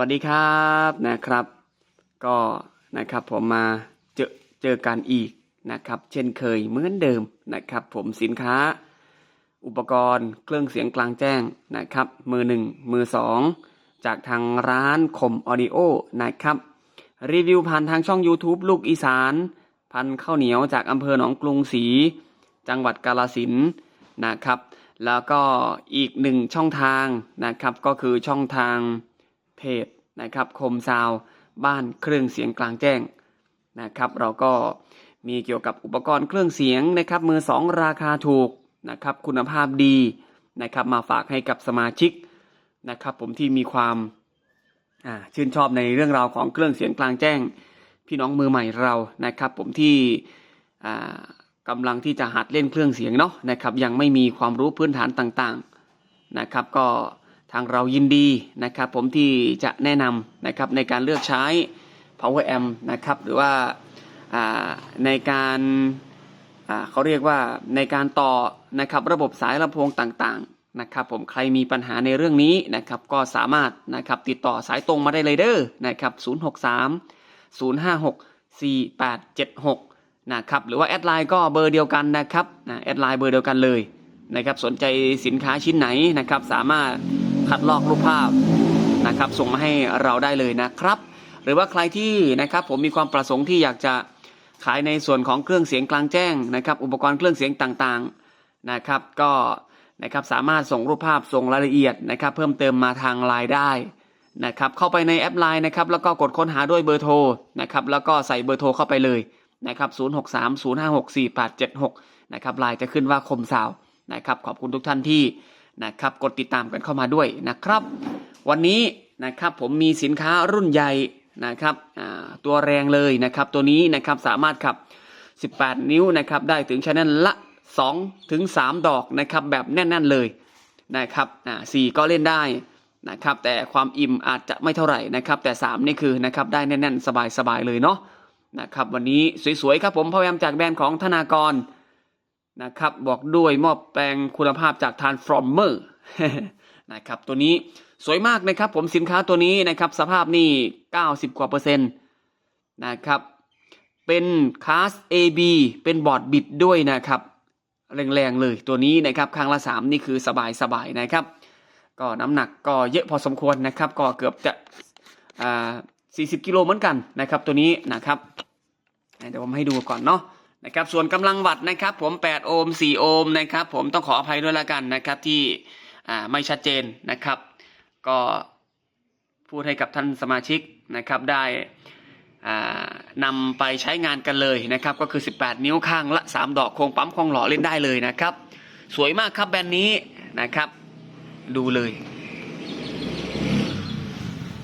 วัสดีครับนะครับ ก็นะครับผมมาเจอเจอกันอีกนะครับ เช่นเคยเหมือนเดิมนะครับ ผมสินค้า อุปกรณ์เครื่องเสียงกลางแจ้งนะครับ มือหนึ่งมือสองจากทางร้านคมออดิโอนะครับ รีวิวผ่านทางช่อง YouTube ลูกอีสาน พันข้าวเหนียวจากอำเภอหนองกรุงศรีจังหวัดกาลสินนะครับ แล้วก็อีกหนึ่งช่องทางนะครับ ก็คือช่องทาง เพจนะครับคมซาวบ้านเครื่องเสียงกลางแจ้งนะครับ เราก็มีเกี่ยวกับอุปกรณ์เครื่องเสียงนะครับ มือสองราคาถูกนะครับ คุณภาพดีนะครับ มาฝากให้กับสมาชิกนะครับ ผมที่มีความชื่นชอบในเรื่องราวของเครื่องเสียงกลางแจ้ง พี่น้องมือใหม่เรานะครับ ผมที่อ่ากำลังที่จะหัดเล่นเครื่องเสียงเนาะนะครับ ยังไม่มีความรู้พื้นฐานต่างๆนะครับ ก็ ทางเรายินดีนะครับผมที่จะแนะนำนะครับในการเลือกใช้ power amp นะครับหรือว่าในการเขาเรียกว่าในการต่อนะครับระบบสายลำโพงต่างๆนะครับผมใครมีปัญหาในเรื่องนี้นะครับก็สามารถนะครับติดต่อสายตรงมาได้เลยเด้อนะครับ 063 0564876นะครับหรือว่าแอดไลน์ก็เบอร์เดียวกันนะครับแอดไลน์เบอร์เดียวกันเลยนะครับสนใจสินค้าชิ้นไหนนะครับสามารถ คัดลอกรูปภาพนะครับ ส่งมาให้เราได้เลยนะครับ หรือว่าใครที่นะครับผมมีความประสงค์ที่อยากจะขายในส่วนของเครื่องเสียงกลางแจ้งนะครับ อุปกรณ์เครื่องเสียงต่างๆนะครับ ก็นะครับสามารถส่งรูปภาพส่งรายละเอียดนะครับ เพิ่มเติมมาทางไลน์ได้นะครับ เข้าไปในแอปไลน์นะครับ แล้วก็กดค้นหาด้วยเบอร์โทรนะครับ แล้วก็ใส่เบอร์โทรเข้าไปเลยนะครับ 0630564876 นะครับไลน์จะขึ้นว่าคมสาวนะครับ ขอบคุณทุกท่านที่ นะครับกดติดตามกันเข้ามาด้วยนะครับ วันนี้นะครับผมมีสินค้ารุ่นใหญ่นะครับตัวแรงเลยนะครับตัวนี้นะครับสามารถขับ 18 นิ้วนะครับได้ถึงชแนลละ2ถึง3ดอกนะครับแบบแน่นๆเลยนะครับอ่าสี่ก็เล่นได้นะครับแต่ความอิ่มอาจจะไม่เท่าไหร่นะครับแต่ 3 นี่คือนะครับได้แน่นๆ สบายๆเลยเนาะนะครับวันนี้สวยๆครับผมพยายามจากแบรนด์ของธนากร นะครับบอกด้วยมอบแปลงคุณภาพจาก Transformer นะครับตัวนี้สวยมากนะครับผมสินค้าตัวนี้นะครับสภาพนี่90 กว่าเปอร์เซ็นต์นะครับเป็นคลาส AB เป็นบอร์ดบิดด้วยนะครับ แรงๆเลยตัวนี้นะครับครั้งละ 3 นี่คือสบายๆนะครับ ก็น้ำหนักก็เยอะพอสมควรนะครับ ก็เกือบจะอ่า40 กิโลเหมือนกันนะครับตัวนี้นะครับเดี๋ยวผมให้ดูก่อนเนาะ นะครับส่วนกำลังวัตต์นะครับผม 8 โอห์ม4โอห์มนะครับผมต้องขออภัยด้วยละกันนะครับที่ไม่ชัดเจนนะครับ ก็พูดให้กับท่านสมาชิกนะครับได้นำไปใช้งานกันเลยนะครับก็คือ 18 นิ้วข้างละ 3 ดอกโครงปั๊มครงหล่อเล่นได้เลยนะครับ สวยมากครับแบรนด์นี้นะครับ ดูเลย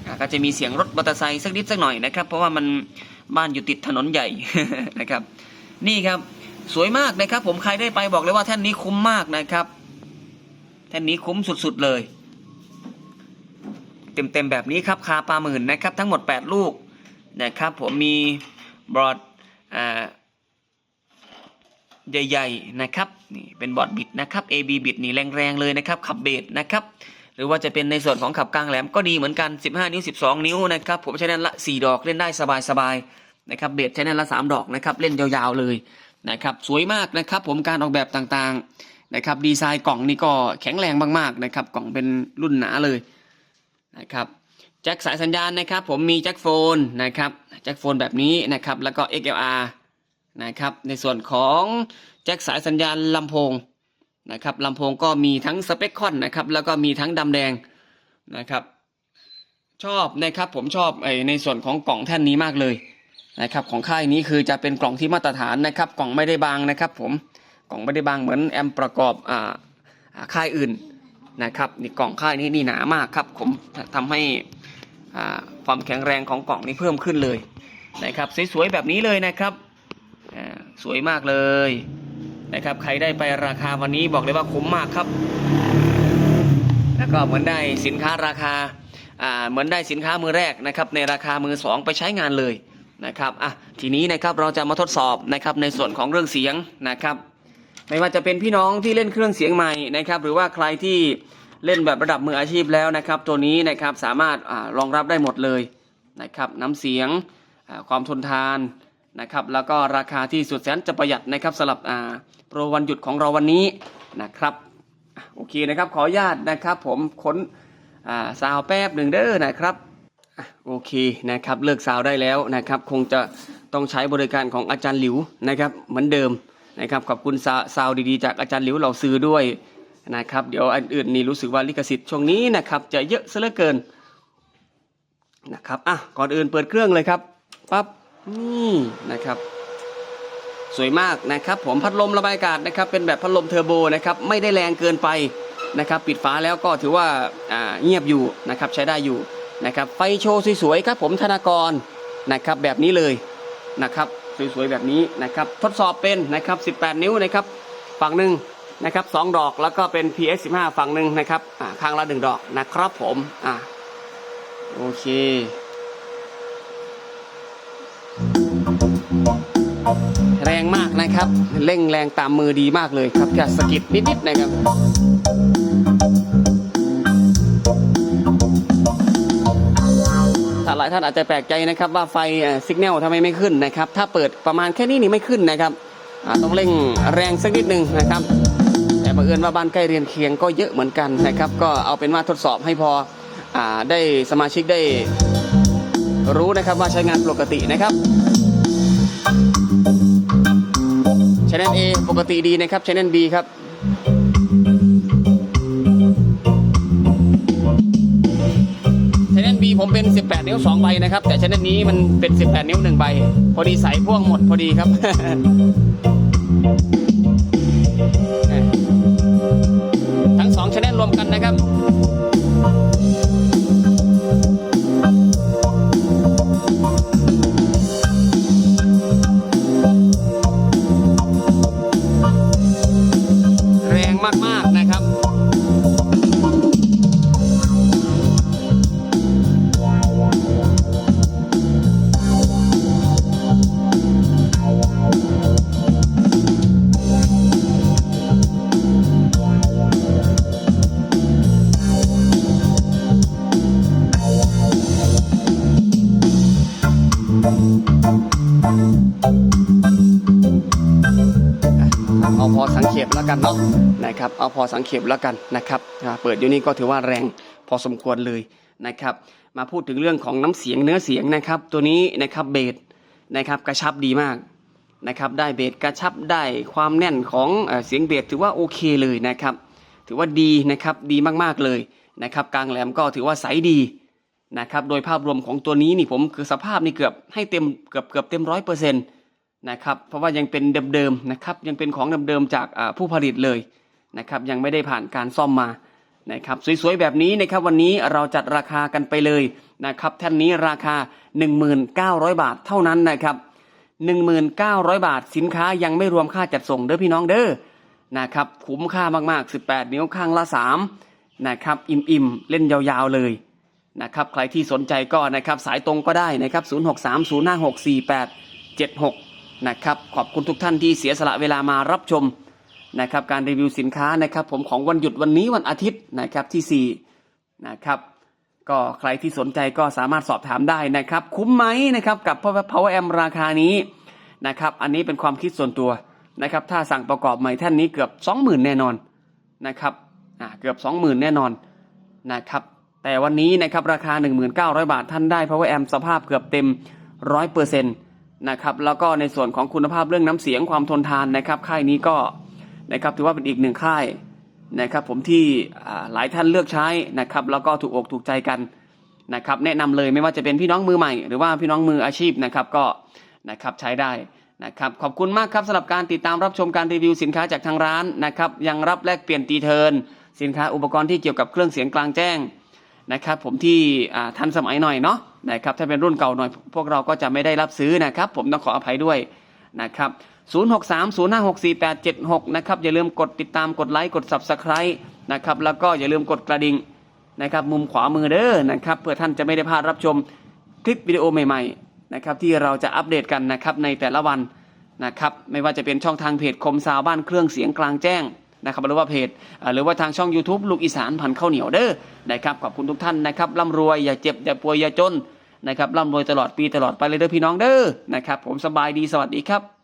อะก็จะมีเสียงรถมอเตอร์ไซค์สักนิดสักหน่อยนะครับ เพราะว่ามันบ้านอยู่ติดถนนใหญ่นะครับ นี่ครับสวยมากนะครับผมใครได้ไปบอกเลยว่าแท่นนี้คุ้มมากนะครับ แท่นนี้คุ้มสุดๆเลย เต็มๆแบบนี้ครับคาปลาหมื่นนะครับ ทั้งหมด 8 ลูกนะครับผมมีบอร์ดใหญ่ๆนะครับนี่เป็นบอร์ดบิดนะครับ AB บิดนี่แรงๆเลยนะครับขับเบสนะครับหรือว่าจะเป็นในส่วนของขับกลางแหลมก็ดีเหมือนกัน 15 นิ้ว 12 นิ้วนะครับผมใช้นั่นละ 4 ดอกเล่นได้สบายๆ นะครับเบสใช้นั่นละ3ดอกนะครับเล่นยาวๆเลยนะครับสวยมากนะครับผมการออกแบบต่างๆนะครับดีไซน์กล่องนี่ก็แข็งแรงมากๆนะครับกล่องเป็นรุ่นหนาเลยนะครับแจ็คสายสัญญาณนะครับผมมีแจ็คโฟนนะครับแจ็คโฟนแบบนี้นะครับแล้วก็ XLR นะครับในส่วนของแจ็คสายสัญญาณลำโพงนะครับลำโพงก็มีทั้งสเปคคอนนะครับแล้วก็มีทั้งดำแดงนะครับชอบนะครับผมชอบไอในส่วนของกล่องแท่นนี้มากเลย นะครับของค่ายนี้คือจะเป็นกล่องที่มาตรฐานนะครับ กล่องไม่ได้บางนะครับผมกล่องไม่ได้บางเหมือนแอมประกอบอ่าค่ายอื่นนะครับนี่กล่องค่ายนี้นี่หนามากครับผมทำให้อ่าความแข็งแรงของกล่องนี้เพิ่มขึ้นเลยนะครับสวยๆแบบนี้เลยนะครับอ่าสวยมากเลยนะครับใครได้ไปราคาวันนี้บอกเลยว่าคุ้มมากครับ แล้วก็เหมือนได้สินค้าราคาอ่าเหมือนได้สินค้ามือแรกนะครับในราคามือสองไปใช้งานเลย นะครับอะทีนี้นะครับเราจะมาทดสอบนะครับในส่วนของเรื่องเสียงนะครับ ไม่ว่าจะเป็นพี่น้องที่เล่นเครื่องเสียงใหม่นะครับ หรือว่าใครที่เล่นแบบระดับมืออาชีพแล้วนะครับ ตัวนี้นะครับสามารถอรองรับได้หมดเลยนะครับ น้ำเสียงความทนทานนะครับ แล้วก็ราคาที่สุดแสนจะประหยัดนะครับสำหรับโปรวันหยุดของเราวันนี้นะครับโอเคนะครับขออนุญาตนะครับ ผมค้นอ่าซาวแป๊บหนึ่งเด้อนะครับ โอเคนะครับเลิกซาวได้แล้วนะครับ คงจะต้องใช้บริการของอาจารย์หลิวนะครับเหมือนเดิมนะครับขอบคุณซาซาวดีๆ จากอาจารย์หลิวเราซื้อด้วยนะครับเดี๋ยวอันอื่นนี่รู้สึกว่าลิขสิทธิ์ช่วงนี้นะครับจะเยอะซะเหลือเกินนะครับอะก่อนอื่นเปิดเครื่องเลยครับปั๊บนี่นะครับ สวยมากนะครับ ผมพัดลมระบายอากาศนะครับ เป็นแบบพัดลมเทอร์โบนะครับไม่ได้แรงเกินไปนะครับ ปิดฝาแล้วก็ถือว่าอ่าเงียบอยู่นะครับใช้ได้อยู่ นะครับไฟโชว์สวยๆครับผมธนากรนะครับแบบนี้เลยนะครับสวยๆแบบนี้นะครับทดสอบเป็นนะครับ 18 นิ้วนะครับฝั่งหนึ่งนะครับสองดอกแล้วก็เป็น PX 15 ฝั่งหนึ่งนะครับข้างละหนึ่งดอกนะครับผมอ่าโอเคแรงมากนะครับ เร่งแรงตามมือดีมากเลยครับแค่สะกิดนิดๆนะครับาหลายท่านอาจจะแปลกใจนะครับ ว่าไฟสัญญาณทำไมไม่ขึ้นนะครับ ถ้าเปิดประมาณแค่นี้นี่ไม่ขึ้นนะครับต้องเร่งแรงสักนิดหนึ่งนะครับ แต่บังเอิญว่าบ้านใกล้เรียนเคียงก็เยอะเหมือนกันนะครับ ก็เอาเป็นว่าทดสอบให้พออได้สมาชิกได้รู้นะครับว่าใช้งานปกตินะครับชแนล A ปกติดีนะครับชแนล B ครับ ผมเป็น 18 นิ้ว 2 ใบนะครับ แต่ชแนลนี้มันเป็น 18 นิ้ว 1 ใบ พอดีใส่พ่วงหมดพอดีครับ ทั้งสองชแนลรวมกันนะครับ เอาพอสังเขปแล้วกันเนาะนะครับเอาพอสังเขปแล้วกันนะครับเปิดอยู่นี่ก็ถือว่าแรงพอสมควรเลยนะครับ มาพูดถึงเรื่องของน้ำเสียงเนื้อเสียงนะครับ ตัวนี้นะครับเบสนะครับกระชับดีมากนะครับได้เบสกระชับได้ความแน่นของเอเสียงเบสถือว่าโอเคเลยนะครับ ถือว่าดีนะครับดีมากๆเลยนะครับกลางแหลมก็ถือว่าใสดีนะครับโดยภาพรวมของตัวนี้นี่ผมคือสภาพนี่เกือบให้เต็มเกือบเกือบเต็มร้อยเปอร์เซ็นต์ นะครับ เพราะว่ายังเป็นเดิมๆนะครับ ยังเป็นของเดิมๆจากผู้ผลิตเลยนะครับ ยังไม่ได้ผ่านการซ่อมมานะครับ สวยๆแบบนี้นะครับวันนี้เราจัดราคากันไปเลยนะครับแท่นนี้ราคา 1900 บาทเท่านั้นนะครับ 1900 บาทสินค้ายังไม่รวมค่าจัดส่งเด้อพี่น้องเด้อนะครับคุ้มค่ามากๆ 18 นิ้วข้างละ 3 นะครับ อิ่มๆ เล่นยาวๆเลยนะครับ ใครที่สนใจก็นะครับ สายตรงก็ได้นะครับ 0630564876 นะครับขอบคุณทุกท่านที่เสียสละเวลามารับชมนะครับการรีวิวสินค้านะครับผมของวันหยุดวันนี้วันอาทิตย์นะครับที่4นะครับก็ใครที่สนใจก็สามารถสอบถามได้นะครับ คุ้มไหมนะครับกับ Power Amp ราคานี้นะครับอันนี้เป็นความคิดส่วนตัวนะครับถ้าสั่งประกอบใหม่ท่านนี้เกือบ 20,000 แน่นอนนะครับอ่าเกือบ 20,000 แน่นอนนะครับแต่วันนี้นะครับราคา 1900 บาทท่านได้ Power Amp สภาพเกือบเต็ม 100% นะครับแล้วก็ในส่วนของคุณภาพเรื่องน้ำเสียงความทนทานนะครับ ค่ายนี้ก็นะครับถือว่าเป็นอีกหนึ่งค่ายนะครับ ผมที่หลายท่านเลือกใช้นะครับ แล้วก็ถูกอกถูกใจกันนะครับ แนะนำเลยไม่ว่าจะเป็นพี่น้องมือใหม่ หรือว่าพี่น้องมืออาชีพนะครับก็นะครับใช้ได้นะครับขอบคุณมากครับสำหรับการติดตามรับชมการรีวิวสินค้าจากทางร้านนะครับยังรับแลกเปลี่ยนตีเทิร์นสินค้าอุปกรณ์ที่เกี่ยวกับเครื่องเสียงกลางแจ้งนะครับ ผมที่ทันสมัยหน่อยเนาะ นะครับถ้าเป็นรุ่นเก่าหน่อย พวกเราก็จะไม่ได้รับซื้อนะครับ ผมต้องขออภัยด้วยนะครับ0630564876 นะครับ อย่าลืมกดติดตามกดไลค์กด Subscribe นะครับ แล้วก็อย่าลืมกดกระดิ่งนะครับ มุมขวามือเด้อนะครับ เพื่อท่านจะไม่ได้พลาดรับชมคลิปวิดีโอใหม่ๆนะครับที่เราจะอัปเดตกันนะครับในแต่ละวันนะครับ ไม่ว่าจะเป็นช่องทางเพจคมซาวบ้านเครื่องเสียงกลางแจ้ง นะครับหรือว่าเพจหรือว่าทางช่อง YouTube ลูกอีสานพันข้าวเหนียวเด้อนะครับขอบคุณทุกท่านนะครับร่ำรวยอย่าเจ็บอย่าป่วยอย่าจนนะครับร่ำรวยตลอดปีตลอดไปเลยเด้อพี่น้องเด้อนะครับผมสบายดีสวัสดีครับ